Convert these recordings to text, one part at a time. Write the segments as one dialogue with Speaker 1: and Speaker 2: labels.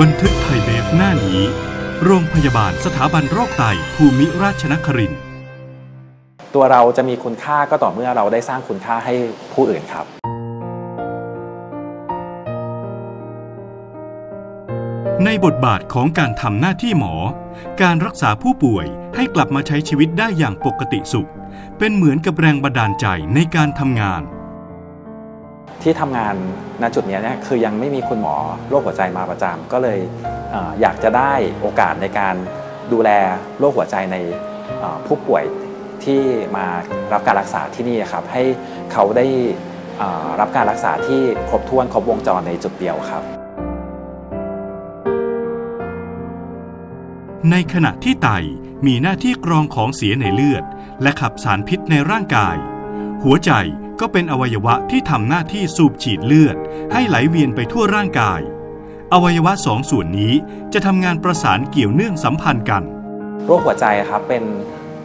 Speaker 1: บันทึกไทยเบฟหน้านี้ โรงพยาบาลสถาบันโรคไตภูมิราชนครินทร์
Speaker 2: ตัวเราจะมีคุณค่าก็ต่อเมื่อเราได้สร้างคุณค่าให้ผู้อื่นครับ
Speaker 1: ในบทบาทของการทำหน้าที่หมอ การรักษาผู้ป่วยให้กลับมาใช้ชีวิตได้อย่างปกติสุข เป็นเหมือนกับแรงบันดาลใจในการทำงาน
Speaker 2: ที่ทำงานณจุดนี้เนี่ยคือยังไม่มีคุณหมอโรคหัวใจมาประจำก็เลยอยากจะได้โอกาสในการดูแลโรคหัวใจในผู้ป่วยที่มารับการรักษาที่นี่ครับ ให้เขาได้รับการรักษาที่ครบถ้วนครบวงจรในจุดเดียวครับ
Speaker 1: ในขณะที่ไตมีหน้าที่กรองของเสียในเลือด และขับสารพิษในร่างกาย หัวใจ ก็เป็นอวัยวะที่ทำหน้าที่สูบฉีดเลือด ให้ไหลเวียนไปทั่วร่างกาย อวัยวะสองส่วนนี้จะทำงานประสานเกี่ยวเนื่องสัมพันธ์กัน
Speaker 2: โรคหัวใจครับเป็น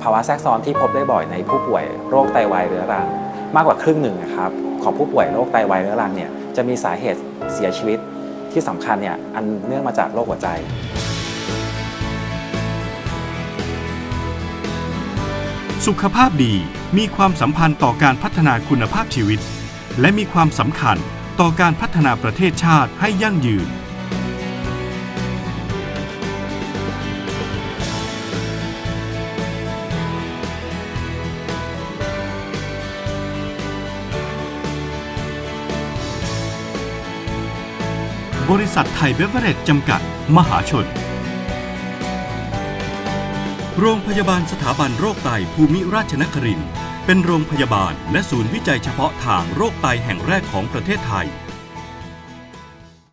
Speaker 2: ภาวะแทรกซ้อนที่พบได้บ่อยในผู้ป่วยโรคไตวายเรื้อรังมากกว่าครึ่งหนึ่งนะครับของผู้ป่วยโรคไตวายเรื้อรังเนี่ยจะมีสาเหตุเสียชีวิตที่สำคัญเนี่ยอันเนื่องมาจากโรคหัวใจ
Speaker 1: สุขภาพดีมีความสัมพันธ์ต่อการพัฒนาคุณภาพชีวิต และมีความสำคัญต่อการพัฒนาประเทศชาติให้ยั่งยืน บริษัทไทยเบเวอเรจจำกัด มหาชน โรงพยาบาลสถาบันโรคไตภูมิราชนครินเป็นโรงพยาบาลและศูนย์วิจัยเฉพาะทางโรคไตแห่งแรกของประเทศไทย